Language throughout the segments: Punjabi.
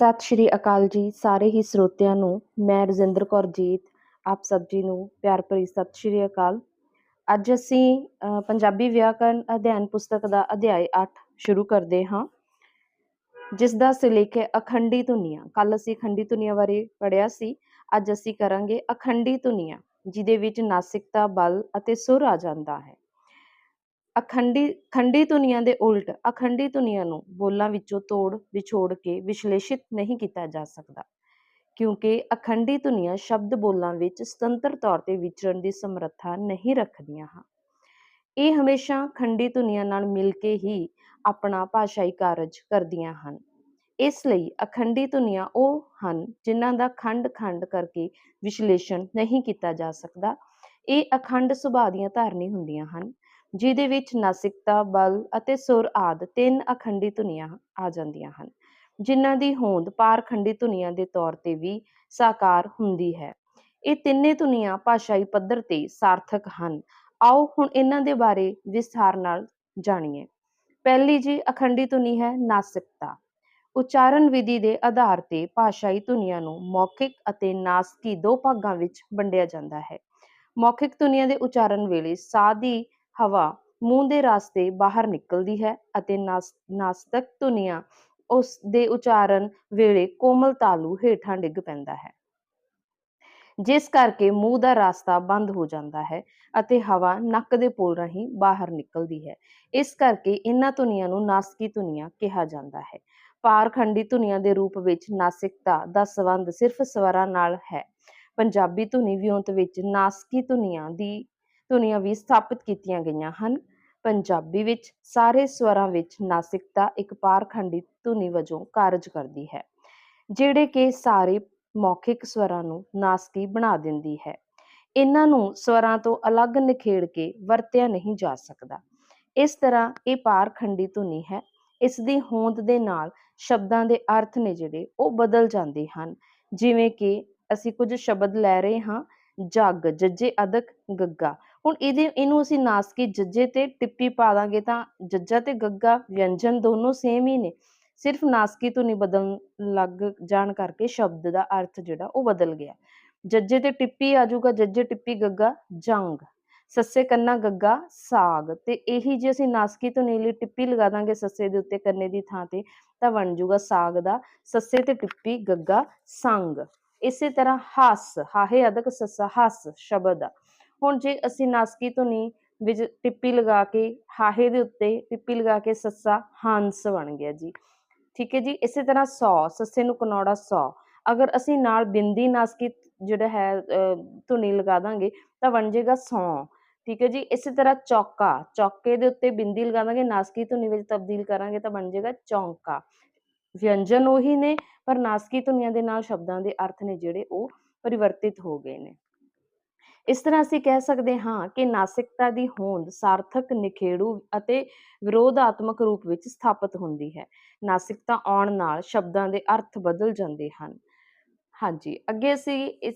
ਸਤਿ ਸ਼੍ਰੀ ਅਕਾਲ ਜੀ ਸਾਰੇ ਹੀ ਸਰੋਤਿਆਂ ਨੂੰ। ਮੈਂ ਰਜਿੰਦਰ ਕੌਰ ਜੀਤ, ਆਪ ਸਭ ਜੀ ਨੂੰ ਪਿਆਰ ਭਰੀ ਸਤਿ ਸ਼੍ਰੀ ਅਕਾਲ। ਅੱਜ ਅਸੀਂ ਪੰਜਾਬੀ ਵਿਆਕਰਨ ਅਧਿਐਨ ਪੁਸਤਕ ਦਾ ਅਧਿਆਇ 8 ਸ਼ੁਰੂ ਕਰਦੇ ਹਾਂ। ਜਿਸ ਦਾ ਸਿਲੇਖ ਹੈ ਅਖੰਡੀ ਧੁਨੀਆਂ। ਕੱਲ ਅਸੀਂ ਅਖੰਡੀ ਧੁਨੀਆਂ ਬਾਰੇ ਪੜਿਆ ਸੀ। ਅੱਜ ਅਸੀਂ ਕਰਾਂਗੇ ਅਖੰਡੀ ਧੁਨੀਆਂ, ਜਿਹਦੇ ਵਿੱਚ ਨਾਸਿਕਤਾ, ਬਲ ਅਤੇ ਸੁਰ ਆ ਜਾਂਦਾ ਹੈ। ਅਖੰਡੀ, ਖੰਡੀ ਧੁਨੀਆਂ ਦੇ ਉਲਟ ਅਖੰਡੀ ਧੁਨੀਆਂ ਨੂੰ ਬੋਲਾਂ ਵਿੱਚੋਂ ਤੋੜ, ਵਿਛੋੜ ਕੇ ਵਿਸ਼ਲੇਸ਼ਿਤ ਨਹੀਂ ਕੀਤਾ ਜਾ ਸਕਦਾ। ਕਿਉਂਕਿ ਅਖੰਡੀ ਧੁਨੀਆਂ ਸ਼ਬਦ ਬੋਲਾਂ ਵਿੱਚ ਸੁਤੰਤਰ ਤੌਰ ਤੇ ਵਿਚਰਨ ਦੀ ਸਮਰੱਥਾ ਨਹੀਂ ਰੱਖਦੀਆਂ ਹਨ। ਇਹ ਹਮੇਸ਼ਾ ਖੰਡੀ ਧੁਨੀਆਂ ਨਾਲ ਮਿਲ ਕੇ ਹੀ ਆਪਣਾ ਭਾਸ਼ਾਈ ਕਾਰਜ ਕਰਦੀਆਂ ਹਨ। ਇਸ ਲਈ ਅਖੰਡੀ ਧੁਨੀਆਂ ਉਹ ਹਨ ਜਿਨ੍ਹਾਂ ਦਾ ਖੰਡ-ਖੰਡ ਕਰਕੇ ਵਿਸ਼ਲੇਸ਼ਣ ਨਹੀਂ ਕੀਤਾ ਜਾ ਸਕਦਾ। ਇਹ ਅਖੰਡ ਸੁਭਾਅ ਦੀਆਂ ਧਾਰਨੀ ਹੁੰਦੀਆਂ ਹਨ। ਜਿਹਦੇ ਵਿੱਚ ਨਾਸਿਕਤਾ, ਬਲ ਅਤੇ ਸੁਰ ਆਦ ਤਿੰਨ ਅਖੰਡੀ ਧੁਨੀਆਂ ਆ ਜਾਂਦੀਆਂ ਹਨ। ਜਿਨ੍ਹਾਂ ਦੀ ਹੋਂਦ ਪਾਰਖੰਡੀ ਧੁਨੀਆਂ ਦੇ ਤੌਰ ਤੇ ਵੀ ਸਾਕਾਰ ਹੁੰਦੀ ਹੈ। ਇਹ ਤਿੰਨੇ ਧੁਨੀਆਂ ਭਾਸ਼ਾਈ ਪੱਧਰ ਤੇ ਸਾਰਥਕ ਹਨ। ਆਓ ਹੁਣ ਇਹਨਾਂ ਦੇ ਬਾਰੇ ਵਿਸਥਾਰ ਨਾਲ ਜਾਣੀਏ। ਪਹਿਲੀ ਜੀ ਅਖੰਡੀ ਧੁਨੀ ਹੈ ਨਾਸਿਕਤਾ। ਉਚਾਰਨ ਵਿਧੀ ਦੇ ਆਧਾਰ ਤੇ ਭਾਸ਼ਾਈ ਧੁਨੀਆਂ ਨੂੰ ਮੌਖਿਕ ਅਤੇ ਨਾਸਕੀ ਦੋ ਭਾਗਾਂ ਵਿੱਚ ਵੰਡਿਆ ਜਾਂਦਾ ਹੈ। ਮੌਖਿਕ ਧੁਨੀਆਂ ਦੇ ਉਚਾਰਨ ਵੇਲੇ ਸਾਹ ਦੀ ਹਵਾ ਮੂੰਹ ਦੇ ਰਾਸਤੇ ਬਾਹਰ ਨਿਕਲਦੀ ਹੈ ਅਤੇ ਨਾਸਤਕ ਧੁਨੀਆਂ ਉਸ ਦੇ ਉਚਾਰਨ ਵੇਲੇ ਕੋਮਲ ਤਾਲੂ ਹੇਠਾਂ ਡਿੱਗ ਪੈਂਦਾ ਹੈ। ਜਿਸ ਕਰਕੇ ਮੂੰਹ ਦਾ ਰਾਸਤਾ ਬੰਦ ਹੋ ਜਾਂਦਾ ਹੈ ਅਤੇ ਹਵਾ ਨੱਕ ਦੇ ਪੁਲ ਰਾਹੀਂ ਬਾਹਰ ਨਿਕਲਦੀ ਹੈ। ਇਸ ਕਰਕੇ ਇਹਨਾਂ ਧੁਨੀਆਂ ਨੂੰ ਨਾਸਕੀ ਧੁਨੀਆਂ ਕਿਹਾ ਜਾਂਦਾ ਹੈ। ਪਾਰਖੰਡੀ ਧੁਨੀਆਂ ਦੇ ਰੂਪ ਵਿੱਚ ਨਾਸਿਕਤਾ ਦਾ ਸੰਬੰਧ ਸਿਰਫ ਸਵਰਾਂ ਨਾਲ ਹੈ। ਪੰਜਾਬੀ ਧੁਨੀ ਵਿਉਂਤ ਵਿੱਚ ਨਾਸਕੀ ਧੁਨੀਆਂ ਦੀ ਧੁਨੀਆਂ ਵੀ ਸਥਾਪਿਤ ਕੀਤੀਆਂ ਗਈਆਂ ਹਨ। ਪੰਜਾਬੀ ਵਿੱਚ ਸਾਰੇ ਸਵਰਾਂ ਵਿੱਚ ਨਾਸਿਕਤਾ ਇੱਕ ਪਾਰਖੰਡੀ ਧੁਨੀ ਵਜੋਂ ਕਾਰਜ ਕਰਦੀ ਹੈ, ਜਿਹੜੇ ਕਿ ਸਾਰੇ ਮੌਖਿਕ ਸਵਰਾਂ ਨੂੰ ਨਾਸਕੀ ਬਣਾ ਦਿੰਦੀ ਹੈ। ਇਹਨਾਂ ਨੂੰ ਸਵਰਾਂ ਤੋਂ ਅਲੱਗ ਨਿਖੇੜ ਕੇ ਵਰਤਿਆ ਨਹੀਂ ਜਾ ਸਕਦਾ। ਇਸ ਤਰ੍ਹਾਂ ਇਹ ਪਾਰਖੰਡੀ ਧੁਨੀ ਹੈ। ਇਸ ਦੀ ਹੋਂਦ ਦੇ ਨਾਲ ਸ਼ਬਦਾਂ ਦੇ ਅਰਥ ਨੇ ਜਿਹੜੇ ਉਹ ਬਦਲ ਜਾਂਦੇ ਹਨ। ਜਿਵੇਂ ਕਿ ਅਸੀਂ ਕੁਝ ਸ਼ਬਦ ਲੈ ਰਹੇ ਹਾਂ, ਜੱਗ, ਜੱਜੇ, ਅਦਕ, ਗੱਗਾ। ਹੁਣ ਇਹਦੇ, ਇਹਨੂੰ ਅਸੀਂ ਨਾਸਕੀ ਜੱਜੇ ਤੇ ਟਿੱਪੀ ਪਾ ਦਾਂਗੇ ਤਾਂ ਜੱਜਾ ਤੇ ਗੱਗਾ ਵਿਅੰਜਨ ਦੋਨੋਂ ਸੇਮ ਹੀ ਨੇ। ਸਿਰਫ ਨਾਸਕੀ ਧੁਨੀ ਬਦਲਣ ਲੱਗ ਜਾਣ ਕਰਕੇ ਸ਼ਬਦ ਦਾ ਅਰਥ ਜਿਹੜਾ ਉਹ ਬਦਲ ਗਿਆ। ਜੱਜੇ ਤੇ ਟਿੱਪੀ ਆ ਜਾਊਗਾ, ਜੱਜੇ, ਟਿੱਪੀ, ਗੱਗਾ, ਜੰਗ। ਸੱਸੇ ਕੰਨਾ, ਗੱਗਾ, ਸਾਗ। ਤੇ ਇਹੀ ਜੇ ਅਸੀਂ ਨਾਸਕੀ ਧੁਨੀ ਲਈ ਟਿੱਪੀ ਲਗਾ ਦਾਂਗੇ ਸੱਸੇ ਦੇ ਉੱਤੇ ਕੰਨੇ ਦੀ ਥਾਂ ਤੇ, ਤਾਂ ਬਣ ਜਾਊਗਾ ਸਾਗ ਦਾ ਸੱਸੇ ਤੇ ਟਿੱਪੀ, ਗੱਗਾ, ਸੰਗ। ਇਸੇ ਤਰ੍ਹਾਂ ਹੱਸ, ਹਾਹੇ ਅਦਕ ਸੱਸਾ ਹੱਸ ਸ਼ਬਦ ਆ। ਹੁਣ ਜੇ ਅਸੀਂ ਨਾਸਕੀ ਧੁਨੀ ਵਿੱਚ ਟਿੱਪੀ ਲਗਾ ਕੇ ਹਾਹੇ ਦੇ ਉੱਤੇ ਟਿੱਪੀ ਲਗਾ ਕੇ ਸੱਸਾ ਹੰਸ ਬਣ ਗਿਆ ਜੀ। ਠੀਕ ਹੈ ਜੀ, ਇਸੇ ਤਰ੍ਹਾਂ ਸੌ, ਸੱਸੇ ਨੂੰ ਕਨੌੜਾ ਸੌ। ਅਗਰ ਅਸੀਂ ਨਾਲ ਬਿੰਦੀ ਨਾਸਕੀ ਜਿਹੜਾ ਹੈ ਧੁਨੀ ਲਗਾ ਦਾਂਗੇ, ਤਾਂ ਬਣ ਜਾਏਗਾ ਸੌ। ਠੀਕ ਹੈ ਜੀ, ਇਸੇ ਤਰ੍ਹਾਂ ਚੌਕਾ, ਚੌਕੇ ਦੇ ਉੱਤੇ ਬਿੰਦੀ ਲਗਾ ਦਾਂਗੇ, ਨਾਸਕੀ ਧੁਨੀ ਵਿੱਚ ਤਬਦੀਲ ਕਰਾਂਗੇ, ਤਾਂ ਬਣ ਜਾਏਗਾ ਚੌਂਕਾ। ਵਿਅੰਜਨ ਉਹੀ ਨੇ, ਪਰ ਨਾਸਕੀ ਧੁਨੀਆਂ ਦੇ ਨਾਲ ਸ਼ਬਦਾਂ ਦੇ ਅਰਥ ਨੇ ਜਿਹੜੇ ਉਹ ਪਰਿਵਰਤਿਤ ਹੋ ਗਏ ਨੇ। ਇਸ ਤਰ੍ਹਾਂ ਅਸੀਂ ਕਹਿ ਸਕਦੇ ਹਾਂ ਕਿ ਨਾਸਿਕਤਾ ਦੀ ਹੋਂਦ ਸਾਰਥਕ, ਨਿਖੇੜੂ ਅਤੇ ਵਿਰੋਧਾਤਮਕ ਰੂਪ ਵਿੱਚ ਸਥਾਪਿਤ ਹੁੰਦੀ ਹੈ। ਨਾਸਿਕਤਾ ਆਉਣ ਨਾਲ ਸ਼ਬਦਾਂ ਦੇ ਅਰਥ ਬਦਲ ਜਾਂਦੇ ਹਨ। ਹਾਂਜੀ, ਅੱਗੇ ਅਸੀਂ ਇਸ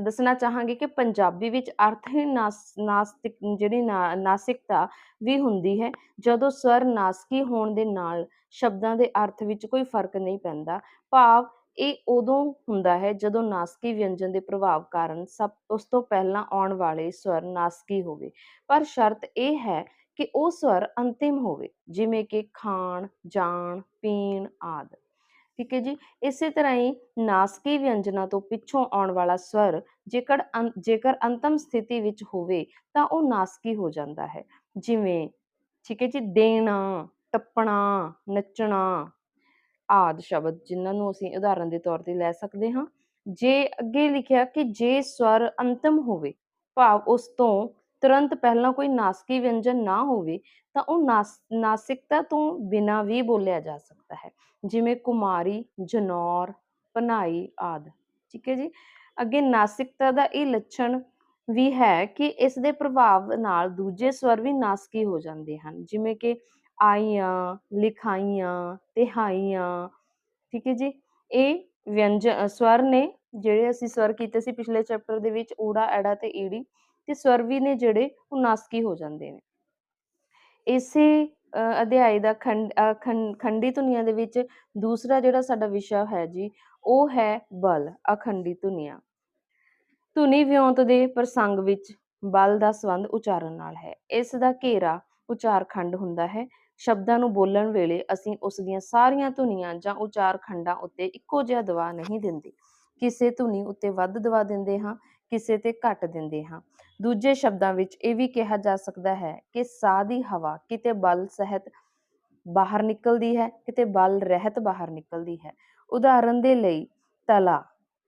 ਦੱਸਣਾ ਚਾਹਾਂਗੇ ਕਿ ਪੰਜਾਬੀ ਵਿੱਚ ਅਰਥਹੀਣ ਨਾਸ, ਨਾਸਤਿਕ ਜਿਹੜੀ ਨਾ- ਨਾਸਿਕਤਾ ਵੀ ਹੁੰਦੀ ਹੈ। ਜਦੋਂ ਸਵਰ ਨਾਸਕੀ ਹੋਣ ਦੇ ਨਾਲ ਸ਼ਬਦਾਂ ਦੇ ਅਰਥ ਵਿੱਚ ਕੋਈ ਫ਼ਰਕ ਨਹੀਂ ਪੈਂਦਾ, ਭਾਵ ਇਹ ਉਦੋਂ ਹੁੰਦਾ ਹੈ ਜਦੋਂ ਨਾਸਕੀ ਵਿਅੰਜਨ ਦੇ ਪ੍ਰਭਾਵ ਕਾਰਨ ਸਭ, ਉਸ ਤੋਂ ਪਹਿਲਾਂ ਆਉਣ ਵਾਲੇ ਸਵਰ ਨਾਸਕੀ ਹੋਵੇ। ਪਰ ਸ਼ਰਤ ਇਹ ਹੈ ਕਿ ਉਹ ਸਵਰ ਅੰਤਿਮ ਹੋਵੇ, ਜਿਵੇਂ ਕਿ ਖਾਣ, ਜਾਣ, ਪੀਣ ਆਦਿ। ਠੀਕ ਹੈ ਜੀ? ਇਸੇ ਤਰ੍ਹਾਂ ਹੀ ਨਾਸਕੀ ਵਿਅੰਜਨਾਂ ਤੋਂ ਪਿੱਛੋਂ ਆਉਣ ਵਾਲਾ ਸਵਰ ਜੇਕਰ ਜੇਕਰ ਅੰਤਮ ਸਥਿਤੀ ਵਿੱਚ ਹੋਵੇ ਤਾਂ ਉਹ ਨਾਸਕੀ ਹੋ ਜਾਂਦਾ ਹੈ। ਜਿਵੇਂ, ਠੀਕ ਹੈ ਜੀ? ਦੇਣਾ, ਟੱਪਣਾ, ਨੱਚਣਾ ਆਦਿ ਸ਼ਬਦ ਜਿਨ੍ਹਾਂ ਨੂੰ ਅਸੀਂ ਉਦਾਹਰਨ ਦੇ ਤੌਰ ਤੇ ਲੈ ਸਕਦੇ ਹਾਂ। ਜੇ ਅੱਗੇ ਲਿਖਿਆ ਕਿ ਜੇ ਸਵਰ ਅੰਤਮ ਹੋਵੇ, ਭਾਵ ਉਸ ਤੋਂ ਤੁਰੰਤ ਪਹਿਲਾਂ ਕੋਈ ਨਾਸਕੀ ਵਿਅੰਜਨ ਨਾ ਹੋਵੇ, ਤਾਂ ਉਹ ਨਾਸਿਕਤਾ ਤੋਂ ਬਿਨਾਂ ਵੀ ਬੋਲਿਆ ਜਾ ਸਕਦਾ ਹੈ। ਜਿਵੇਂ ਕੁਮਾਰੀ, ਜਨੌਰ ਪਨਾਈ ਆਦਿ। ਠੀਕ ਹੈ ਜੀ? ਅੱਗੇ ਨਾਸਿਕਤਾ ਦਾ ਇਹ ਲੱਛਣ ਵੀ ਹੈ ਕਿ ਇਸ ਦੇ ਪ੍ਰਭਾਵ ਨਾਲ ਦੂਜੇ ਸਵਰ ਵੀ ਨਾਸਕੀ ਹੋ ਜਾਂਦੇ ਹਨ। ਜਿਵੇਂ ਕਿ ਆਈਆਂ, ਲਿਖਾਈਆਂ, ਤਿਹਾਈਆਂ। ਠੀਕ ਹੈ ਜੀ? ਇਹ ਵਿਅੰਜਨ ਸਵਰ ਨੇ ਜਿਹੜੇ ਅਸੀਂ ਸਵਰ ਕੀਤੇ ਸੀ ਪਿਛਲੇ ਚੈਪਟਰ ਦੇ ਵਿੱਚ, ਊੜਾ, ਐੜਾ ਤੇ ਈੜੀ, ਤੇ ਸਵਰ ਵੀ ਨੇ ਜਿਹੜੇ ਉਹ ਨਾਸਕੀ ਹੋ ਜਾਂਦੇ ਨੇ। ਇਸੇ ਅਧਿਆਇ ਦਾ ਖੰਡੀ ਧੁਨੀਆਂ ਦੇ ਵਿੱਚ ਦੂਸਰਾ ਜਿਹੜਾ ਸਾਡਾ ਵਿਸ਼ਾ ਹੈ ਜੀ, ਉਹ ਹੈ ਬਲ ਅਖੰਡੀ ਧੁਨੀਆਂ। ਧੁਨੀ ਵਿਉਂਤ ਦੇ ਪ੍ਰਸੰਗ ਵਿੱਚ ਬਲ ਦਾ ਸੰਬੰਧ ਉਚਾਰਨ ਨਾਲ ਹੈ। ਇਸ ਦਾ ਘੇਰਾ ਉਚਾਰ ਖੰਡ ਹੁੰਦਾ ਹੈ। ਸ਼ਬਦਾਂ ਨੂੰ ਬੋਲਣ ਵੇਲੇ ਅਸੀਂ ਉਸ ਦੀਆਂ ਸਾਰੀਆਂ ਧੁਨੀਆਂ ਜਾਂ ਉਚਾਰ ਖੰਡਾਂ ਉੱਤੇ ਇੱਕੋ ਜਿਹਾ ਦਬਾਅ ਨਹੀਂ ਦਿੰਦੇ। ਕਿਸੇ ਧੁਨੀ ਉੱਤੇ ਵੱਧ ਦਬਾਅ ਦਿੰਦੇ ਹਾਂ, ਕਿਸੇ ਤੇ ਘੱਟ ਦਿੰਦੇ ਹਾਂ। ਦੂਜੇ ਸ਼ਬਦਾਂ ਵਿੱਚ ਇਹ ਵੀ ਕਿਹਾ ਜਾ ਸਕਦਾ ਹੈ ਕਿ ਸਾਹ ਦੀ ਹਵਾ ਕਿਤੇ ਬਲ ਸਹਿਤ ਬਾਹਰ ਨਿਕਲਦੀ ਹੈ, ਕਿਤੇ ਬਲ ਰਹਿਤ ਬਾਹਰ ਨਿਕਲਦੀ ਹੈ। ਉਦਾਹਰਨ ਦੇ ਲਈ ਤਲਾ,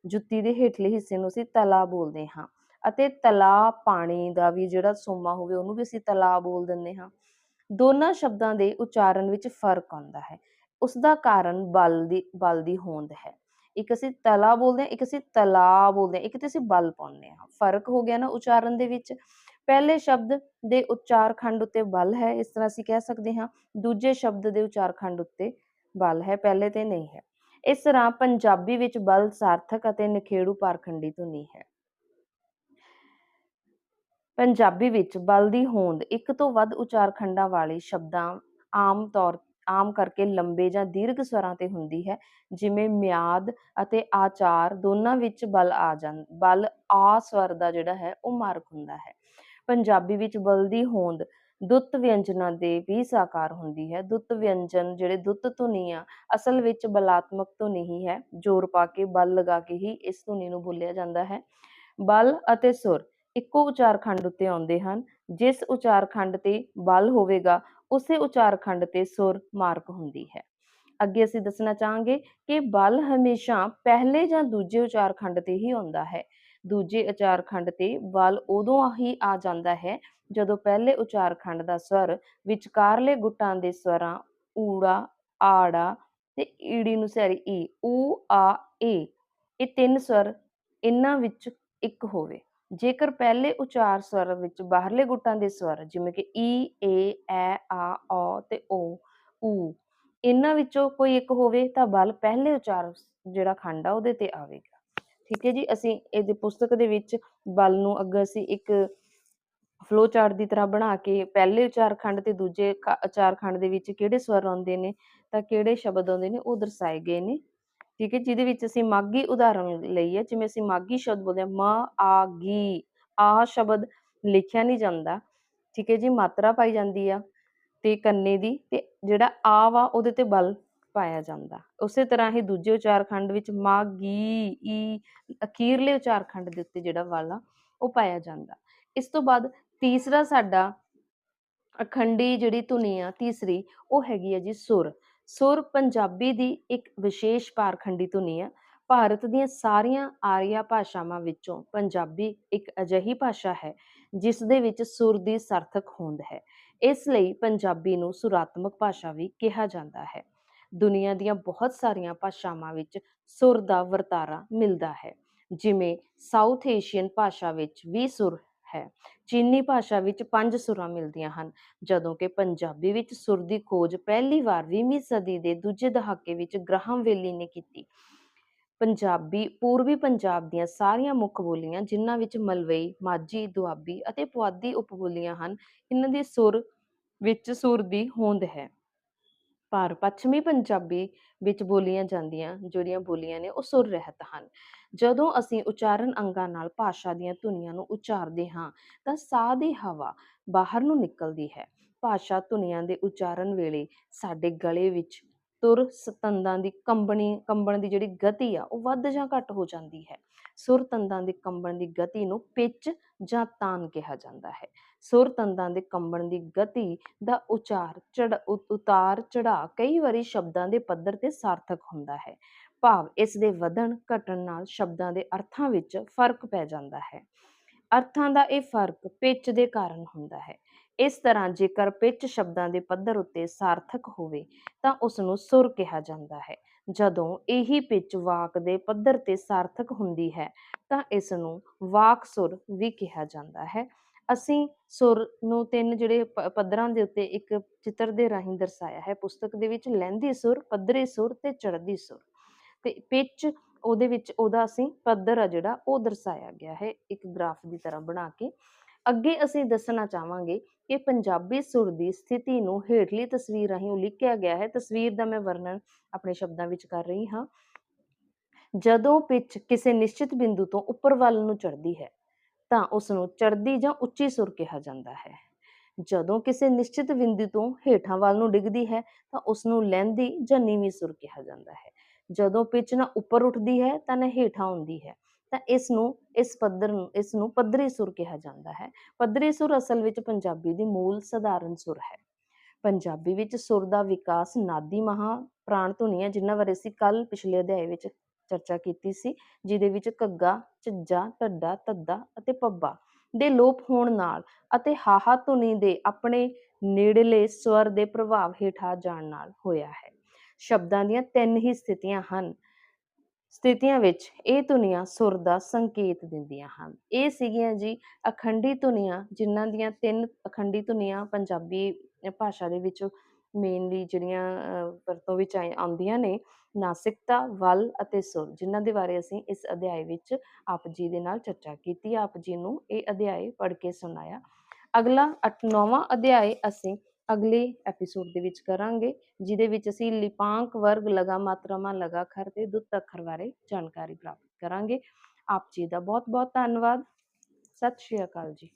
ਜੁੱਤੀ ਦੇ ਹੇਠਲੇ ਹਿੱਸੇ ਨੂੰ ਅਸੀਂ ਤਲਾ ਬੋਲਦੇ ਹਾਂ ਅਤੇ ਤਲਾ ਪਾਣੀ ਦਾ ਵੀ ਜਿਹੜਾ ਸੋਮਾ ਹੋਵੇ ਉਹਨੂੰ ਵੀ ਅਸੀਂ ਤਲਾ ਬੋਲ ਦਿੰਦੇ ਹਾਂ। ਦੋਨਾਂ ਸ਼ਬਦਾਂ ਦੇ ਉਚਾਰਨ ਵਿੱਚ ਫ਼ਰਕ ਆਉਂਦਾ ਹੈ। ਉਸ ਦਾ ਕਾਰਨ ਬਲ ਦੀ ਬਲ ਦੀ ਹੋਂਦ ਹੈ। ਇੱਕ ਅਸੀਂ ਤਲਾ ਬੋਲਦੇ ਹਾਂ, ਇੱਕ ਅਸੀਂ ਤਲਾ ਬੋਲਦੇ ਹਾਂ, ਇੱਕ ਤੇ ਅਸੀਂ ਬਲ ਪਾਉਂਦੇ ਹਾਂ। ਫ਼ਰਕ ਹੋ ਗਿਆ ਨਾ ਉਚਾਰਨ ਦੇ ਵਿੱਚ। ਪਹਿਲੇ ਸ਼ਬਦ ਦੇ ਉਚਾਰ ਖੰਡ ਉੱਤੇ ਬਲ ਹੈ, ਇਸ ਤਰ੍ਹਾਂ ਅਸੀਂ ਕਹਿ ਸਕਦੇ ਹਾਂ। ਦੂਜੇ ਸ਼ਬਦ ਦੇ ਉਚਾਰ ਖੰਡ ਉੱਤੇ ਬਲ ਹੈ, ਪਹਿਲੇ ਤੇ ਨਹੀਂ ਹੈ। ਇਸ ਤਰ੍ਹਾਂ ਪੰਜਾਬੀ ਵਿੱਚ ਬਲ ਸਾਰਥਕ ਅਤੇ ਨਖੇੜੂ ਪਾਰਖੰਡੀ ਧੁਨੀ ਹੈ। ਪੰਜਾਬੀ ਵਿੱਚ ਬਲ ਦੀ ਹੋਂਦ ਇੱਕ ਤੋਂ ਵੱਧ ਉਚਾਰਖੰਡਾਂ ਵਾਲੇ ਸ਼ਬਦਾਂ ਆਮ ਤੌਰ, ਆਮ ਕਰਕੇ ਲੰਬੇ ਜਾਂ ਦੀਰਘ ਸਵਰਾਂ ਤੇ ਹੁੰਦੀ ਹੈ, ਜਿਵੇਂ ਮਿਆਦ ਅਤੇ ਆਚਾਰ, ਦੋਨਾਂ ਵਿੱਚ ਬਲ ਆ ਜਾਂ, ਬਲ ਆ ਸਵਰ ਦਾ ਜਿਹੜਾ ਹੈ, ਉਹ ਮਾਰਕ ਹੁੰਦਾ ਹੈ। ਪੰਜਾਬੀ ਵਿੱਚ ਬਲ ਦੀ ਹੋਂਦ ਦੁੱਤ ਵਿਅੰਜਨਾਂ ਦੇ ਵੀ ਸਾਕਾਰ ਹੁੰਦੀ ਹੈ। ਦੁੱਤ ਵਿਅੰਜਨ ਜਿਹੜੇ ਦੁੱਤ ਧੁਨੀ ਆ ਅਸਲ ਵਿੱਚ ਬਲਾਤਮਕ ਧੁਨੀ ਹੀ ਹੈ। ਜ਼ੋਰ ਪਾ ਕੇ ਬਲ ਲਗਾ ਕੇ ਹੀ ਇਸ ਧੁਨੀ ਨੂੰ ਬੋਲਿਆ ਜਾਂਦਾ ਹੈ। ਬਲ ਅਤੇ ਸੁਰ ਇੱਕੋ ਉਚਾਰ ਖੰਡ ਉੱਤੇ ਆਉਂਦੇ ਹਨ। ਜਿਸ ਉਚਾਰ ਖੰਡ ਤੇ ਬਲ ਹੋਵੇਗਾ, ਉਸੇ ਉਚਾਰ ਖੰਡ ਤੇ ਸੁਰ ਮਾਰਕ ਹੁੰਦੀ ਹੈ। ਅੱਗੇ ਅਸੀਂ ਦੱਸਣਾ ਚਾਹਾਂਗੇ ਕਿ ਬਲ ਹਮੇਸ਼ਾ ਪਹਿਲੇ ਜਾਂ ਦੂਜੇ ਉਚਾਰ ਖੰਡ ਤੇ ਹੀ ਆਉਂਦਾ ਹੈ। ਦੂਜੇ ਉਚਾਰ ਖੰਡ ਤੇ ਬਲ ਉਦੋਂ ਹੀ ਆ ਜਾਂਦਾ ਹੈ, ਜਦੋਂ ਪਹਿਲੇ ਉਚਾਰ ਖੰਡ ਦਾ ਸਵਰ ਵਿਚਕਾਰਲੇ ਗੁੱਟਾਂ ਦੇ ਸਵਰਾਂ ਊੜਾ, ਆੜਾ ਤੇ ਈੜੀ ਨੂੰ ਸਹਿਰੀ ਈ, ਊ, ਆ, ਏ, ਇਹ ਤਿੰਨ ਸਵਰ ਇਹਨਾਂ ਵਿੱਚ ਇੱਕ ਹੋਵੇ। ਜੇਕਰ ਪਹਿਲੇ ਉਚਾਰ ਸਵਰ ਵਿੱਚ ਬਾਹਰਲੇ ਗੁੱਟਾਂ ਦੇ ਸਵਰ ਜਿਵੇਂ ਕਿ ਈ, ਏ, ਐ, ਆ, ਔ ਤੇ ਓ, ਊ ਇਹਨਾਂ ਵਿੱਚੋਂ ਕੋਈ ਇੱਕ ਹੋਵੇ ਤਾਂ ਬਲ ਪਹਿਲੇ ਉਚਾਰ ਜਿਹੜਾ ਖੰਡ ਆ ਉਹਦੇ ਤੇ ਆਵੇਗਾ। ਠੀਕ ਹੈ ਜੀ, ਅਸੀਂ ਇਹਦੀ ਪੁਸਤਕ ਦੇ ਵਿੱਚ ਬਲ ਨੂੰ ਅੱਗੇ ਅਸੀਂ ਇੱਕ ਫਲੋ ਚਾਰਟ ਦੀ ਤਰ੍ਹਾਂ ਬਣਾ ਕੇ ਪਹਿਲੇ ਉਚਾਰ ਖੰਡ ਤੇ ਦੂਜੇ ਉਚਾਰ ਖੰਡ ਦੇ ਵਿੱਚ ਕਿਹੜੇ ਸਵਰ ਆਉਂਦੇ ਨੇ, ਤਾਂ ਕਿਹੜੇ ਸ਼ਬਦ ਆਉਂਦੇ ਨੇ ਉਹ ਦਰਸਾਏ ਗਏ ਨੇ। ਠੀਕ ਹੈ, ਜਿਹਦੇ ਵਿੱਚ ਅਸੀਂ ਮਾਗੀ ਉਦਾਹਰਣ ਲਈ ਹੈ, ਜਿਵੇਂ ਅਸੀਂ ਮਾਗੀ ਸ਼ਬਦ ਬੋਲਦੇ ਹਾਂ, ਮ, ਆ, ਗੀ, ਆ ਸ਼ਬਦ ਲਿਖਿਆ ਨਹੀਂ ਜਾਂਦਾ, ਠੀਕ ਹੈ ਜੀ, ਮਾਤਰਾ ਪਾਈ ਜਾਂਦੀ ਆ, ਤੇ ਕੰਨੇ ਦੀ, ਤੇ ਜਿਹੜਾ ਆ ਵਾ ਉਹਦੇ ਤੇ ਬਲ ਪਾਇਆ ਜਾਂਦਾ। ਉਸੇ ਤਰ੍ਹਾਂ ਹੀ ਦੂਜੇ ਉਚਾਰ ਖੰਡ ਵਿੱਚ ਮਾ ਈ, ਅਖੀਰਲੇ ਉਚਾਰ ਖੰਡ ਦੇ ਉੱਤੇ ਜਿਹੜਾ ਬਲ ਆ ਉਹ ਪਾਇਆ ਜਾਂਦਾ। ਇਸ ਤੋਂ ਬਾਅਦ ਤੀਸਰਾ ਸਾਡਾ ਅਖੰਡੀ ਜਿਹੜੀ ਧੁਨੀ ਆ, ਤੀਸਰੀ, ਉਹ ਹੈਗੀ ਆ ਜੀ ਸੁਰ। ਸੁਰ ਪੰਜਾਬੀ ਦੀ ਇੱਕ ਵਿਸ਼ੇਸ਼ ਪਾਰਖੰਡੀ ਧੁਨੀ ਹੈ। ਭਾਰਤ ਦੀਆਂ ਸਾਰੀਆਂ ਆਰੀਆ ਭਾਸ਼ਾਵਾਂ ਵਿੱਚੋਂ ਪੰਜਾਬੀ ਇੱਕ ਅਜਿਹੀ ਭਾਸ਼ਾ ਹੈ, ਜਿਸ ਦੇ ਵਿੱਚ ਸੁਰ ਦੀ ਸਾਰਥਕ ਹੋਂਦ ਹੈ। ਇਸ ਲਈ ਪੰਜਾਬੀ ਨੂੰ ਸੁਰਾਤਮਕ ਭਾਸ਼ਾ ਵੀ ਕਿਹਾ ਜਾਂਦਾ ਹੈ। ਦੁਨੀਆ ਦੀਆਂ ਬਹੁਤ ਸਾਰੀਆਂ ਭਾਸ਼ਾਵਾਂ ਵਿੱਚ ਸੁਰ ਦਾ ਵਰਤਾਰਾ ਮਿਲਦਾ ਹੈ, ਜਿਵੇਂ ਸਾਊਥ ਏਸ਼ੀਅਨ ਭਾਸ਼ਾ ਵਿੱਚ ਵੀ ਸੁਰ ਹੈ। ਚੀਨੀ ਭਾਸ਼ਾ ਵਿੱਚ ਪੰਜ ਸੁਰਾਂ ਮਿਲਦੀਆਂ ਹਨ, ਜਦੋਂ ਕਿ ਪੰਜਾਬੀ ਵਿੱਚ ਸੁਰ ਦੀ ਖੋਜ ਪਹਿਲੀ ਵਾਰ 20ਵੀਂ ਸਦੀ ਦੇ ਦੂਜੇ ਦਹਾਕੇ ਵਿੱਚ ਗ੍ਰਾਹਮ ਵੇਲੀ ਨੇ ਕੀਤੀ। ਪੰਜਾਬੀ, ਪੂਰਬੀ ਪੰਜਾਬ ਦੀਆਂ ਸਾਰੀਆਂ ਮੁੱਖ ਬੋਲੀਆਂ, ਜਿਨ੍ਹਾਂ ਵਿੱਚ ਮਲਵਈ, ਮਾਝੀ, ਦੁਆਬੀ ਅਤੇ ਪੁਆਧੀ ਉਪਬੋਲੀਆਂ ਹਨ ਇਹਨਾਂ ਦੀ ਸੁਰ ਵਿੱਚ ਸੁਰ ਦੀ ਹੋਂਦ ਹੈ। ਪਰ ਪੱਛਮੀ ਪੰਜਾਬੀ ਵਿੱਚ ਬੋਲੀਆਂ ਜਾਂਦੀਆਂ, ਜਿਹੜੀਆਂ ਬੋਲੀਆਂ ਨੇ, ਉਹ ਸੁਰ ਰਹਿਤ ਹਨ। ਜਦੋਂ ਅਸੀਂ ਉਚਾਰਨ ਅੰਗਾਂ ਨਾਲ ਭਾਸ਼ਾ ਦੀਆਂ ਧੁਨੀਆਂ ਨੂੰ ਉਚਾਰਦੇ ਹਾਂ, ਤਾਂ ਸਾਹ ਦੀ ਹਵਾ ਬਾਹਰ ਨੂੰ ਨਿਕਲਦੀ ਹੈ। ਭਾਸ਼ਾ ਧੁਨੀਆਂ ਦੇ ਉਚਾਰਨ ਵੇਲੇ ਸਾਡੇ ਗਲੇ ਵਿੱਚ ਤੁਰ ਤੰਦਾਂ ਦੀ ਕੰਬਣੀ, ਕੰਬਣ ਦੀ ਜਿਹੜੀ ਗਤੀ ਆ, ਉਹ ਵੱਧ ਜਾਂ ਘੱਟ ਹੋ ਜਾਂਦੀ ਹੈ। ਸੁਰ ਤੰਦਾਂ ਦੀ ਕੰਬਣ ਦੀ ਗਤੀ ਨੂੰ ਪਿਚ ਜਾਂ ਤਾਨ ਕਿਹਾ ਜਾਂਦਾ ਹੈ। ਸੁਰ ਤੰਦਾਂ ਦੇ ਕੰਬਣ ਦੀ ਗਤੀ ਦਾ ਉਚਾਰ ਚੜ ਉਤਾਰ ਚੜਾ ਕਈ ਵਾਰੀ ਸ਼ਬਦਾਂ ਦੇ ਪੱਧਰ ਤੇ ਸਾਰਥਕ ਹੁੰਦਾ ਹੈ। ਭਾਵ ਇਸ ਦੇ ਵਧਣ, ਘਟਣ ਨਾਲ ਸ਼ਬਦਾਂ ਦੇ ਅਰਥਾਂ ਵਿੱਚ ਫ਼ਰਕ ਪੈ ਜਾਂਦਾ ਹੈ। ਅਰਥਾਂ ਦਾ ਇਹ ਫ਼ਰਕ ਪਿੱਚ ਦੇ ਕਾਰਨ ਹੁੰਦਾ ਹੈ। ਇਸ ਤਰ੍ਹਾਂ ਜੇਕਰ ਪਿੱਚ ਸ਼ਬਦਾਂ ਦੇ ਪੱਧਰ ਉੱਤੇ ਸਾਰਥਕ ਹੋਵੇ, ਤਾਂ ਉਸ ਨੂੰ ਸੁਰ ਕਿਹਾ ਜਾਂਦਾ ਹੈ। ਜਦੋਂ ਇਹੀ ਪਿੱਚ ਵਾਕ ਦੇ ਪੱਧਰ ਤੇ ਸਾਰਥਕ ਹੁੰਦੀ ਹੈ, ਤਾਂ ਇਸ ਨੂੰ ਵਾਕ ਸੁਰ ਵੀ ਕਿਹਾ ਜਾਂਦਾ ਹੈ। ਅਸੀਂ ਸੁਰ ਨੂੰ ਤਿੰਨ ਜਿਹੜੇ ਪੱਧਰਾਂ ਦੇ ਉੱਤੇ ਇੱਕ ਚਿੱਤਰ ਦੇ ਰਾਹੀਂ ਦਰਸਾਇਆ ਹੈ, ਪੁਸਤਕ ਦੇ ਵਿੱਚ ਲਹਿੰਦੀ ਸੁਰ, ਪੱਧਰੀ ਸੁਰ ਤੇ ਚੜ੍ਹਦੀ ਸੁਰ। ਤੇ ਪਿੱਚ ਉਹਦੇ ਵਿੱਚ ਉਹਦਾ ਅਸੀਂ ਪੱਧਰ ਆ ਜਿਹੜਾ ਉਹ ਦਰਸਾਇਆ ਗਿਆ ਹੈ, ਇੱਕ ਗ੍ਰਾਫ ਦੀ ਤਰ੍ਹਾਂ ਬਣਾ ਕੇ। ਅੱਗੇ ਅਸੀਂ ਦੱਸਣਾ ਚਾਹਾਂਗੇ ਕਿ ਪੰਜਾਬੀ ਸੁਰ ਦੀ ਸਥਿਤੀ ਨੂੰ ਹੇਠਲੀ ਤਸਵੀਰ ਰਾਹੀਂ ਉਲੀਕਿਆ ਗਿਆ ਹੈ। ਤਸਵੀਰ ਦਾ ਮੈਂ ਵਰਣਨ ਆਪਣੇ ਸ਼ਬਦਾਂ ਵਿੱਚ ਕਰ ਰਹੀ ਹਾਂ। ਜਦੋਂ ਪਿੱਚ ਕਿਸੇ ਨਿਸ਼ਚਿਤ ਬਿੰਦੂ ਤੋਂ ਉੱਪਰ ਵੱਲ ਨੂੰ ਚੜ੍ਹਦੀ ਹੈ, ਤਾਂ ਉਸ ਨੂੰ ਚੜ੍ਹਦੀ ਜਾਂ ਉੱਚੀ ਸੁਰ ਕਿਹਾ ਜਾਂਦਾ ਹੈ। ਜਦੋਂ ਕਿਸੇ ਨਿਸ਼ਚਿਤ ਬਿੰਦੂ ਤੋਂ ਹੇਠਾਂ ਵੱਲ ਨੂੰ ਡਿੱਗਦੀ ਹੈ, ਤਾਂ ਉਸ ਨੂੰ ਲਹਿੰਦੀ ਜਾਂ ਨੀਵੀਂ ਸੁਰ ਕਿਹਾ ਜਾਂਦਾ ਹੈ। ਜਦੋਂ ਪਿੱਚ ਨਾ ਉੱਪਰ ਉੱਠਦੀ ਹੈ, ਤਾਂ ਨਾ ਹੇਠਾਂ ਆਉਂਦੀ ਹੈ। ਤਾਂ ਇਸ ਨੂੰ ਇਸ ਪੱਧਰ ਨੂੰ ਇਸ ਨੂੰ ਪੱਧਰੀ ਸੁਰ ਕਿਹਾ ਜਾਂਦਾ ਹੈ। ਪੱਧਰੀ ਸੁਰ ਅਸਲ ਵਿੱਚ ਪੰਜਾਬੀ ਦੀ ਮੂਲ ਸਧਾਰਨ ਸੁਰ ਹੈ। ਪੰਜਾਬੀ ਵਿੱਚ ਸੁਰ ਦਾ ਵਿਕਾਸ ਨਾਦੀ ਮਹਾ ਪ੍ਰਾਣ ਧੁਨੀਆਂ ਜਿਨ੍ਹਾਂ ਬਾਰੇ ਅਸੀਂ ਕੱਲ ਪਿਛਲੇ ਅਧਿਆਏ ਵਿੱਚ ਚਰਚਾ ਕੀਤੀ ਸੀ, ਜਿਹਦੇ ਵਿੱਚ ਘੱਗਾ ਝੱਜਾ ਢੱਡਾ, ਧੱਦਾ ਅਤੇ ਪੱਬਾ ਦੇ ਲੋਪ ਹੋਣ ਨਾਲ ਅਤੇ ਹਾਹਾ ਧੁਨੀ ਦੇ ਆਪਣੇ ਨੇੜਲੇ ਸਵਰ ਦੇ ਪ੍ਰਭਾਵ ਹੇਠ ਆ ਜਾਣ ਨਾਲ ਹੋਇਆ ਹੈ। ਸ਼ਬਦਾਂ ਦੀਆਂ ਤਿੰਨ ਹੀ ਸਥਿਤੀਆਂ ਹਨ। ਸਥਿਤੀਆਂ ਵਿੱਚ ਇਹ ਧੁਨੀਆਂ ਸੁਰ ਦਾ ਸੰਕੇਤ ਦਿੰਦੀਆਂ ਹਨ। ਇਹ ਸੀਗੀਆਂ ਜੀ ਅਖੰਡੀ ਧੁਨੀਆਂ, ਜਿਨ੍ਹਾਂ ਦੀਆਂ ਤਿੰਨ ਅਖੰਡੀ ਧੁਨੀਆਂ ਪੰਜਾਬੀ ਭਾਸ਼ਾ ਦੇ ਵਿੱਚ ਮੇਨਲੀ ਜਿਹੜੀਆਂ ਵਰਤੋਂ ਵਿੱਚ ਆਉਂਦੀਆਂ ਨੇ, ਨਾਸਿਕਤਾ, ਵੱਲ ਅਤੇ ਸੁਰ, ਜਿਨ੍ਹਾਂ ਦੇ ਬਾਰੇ ਅਸੀਂ ਇਸ ਅਧਿਆਇ ਵਿੱਚ ਆਪ ਜੀ ਦੇ ਨਾਲ ਚਰਚਾ ਕੀਤੀ, ਆਪ ਜੀ ਨੂੰ ਇਹ ਅਧਿਆਏ ਪੜ੍ਹ ਕੇ ਸੁਣਾਇਆ। ਅਗਲਾ 8ਵਾਂ ਅਧਿਆਇ ਅਸੀਂ ਅਗਲੇ ਐਪੀਸੋਡ ਦੇ ਵਿੱਚ ਕਰਾਂਗੇ, ਜਿਹਦੇ ਵਿੱਚ ਅਸੀਂ ਲਿਪਾਂਕ ਵਰਗ ਲਗਾ ਮਾਤਰਾਵਾਂ ਲਗਾ ਖਰ ਤੇ ਦੁੱਤ ਅੱਖਰ ਬਾਰੇ ਜਾਣਕਾਰੀ ਪ੍ਰਾਪਤ ਕਰਾਂਗੇ। ਆਪ ਜੀ ਦਾ ਬਹੁਤ ਬਹੁਤ ਧੰਨਵਾਦ। ਸਤਿ ਸ਼੍ਰੀ ਅਕਾਲ ਜੀ।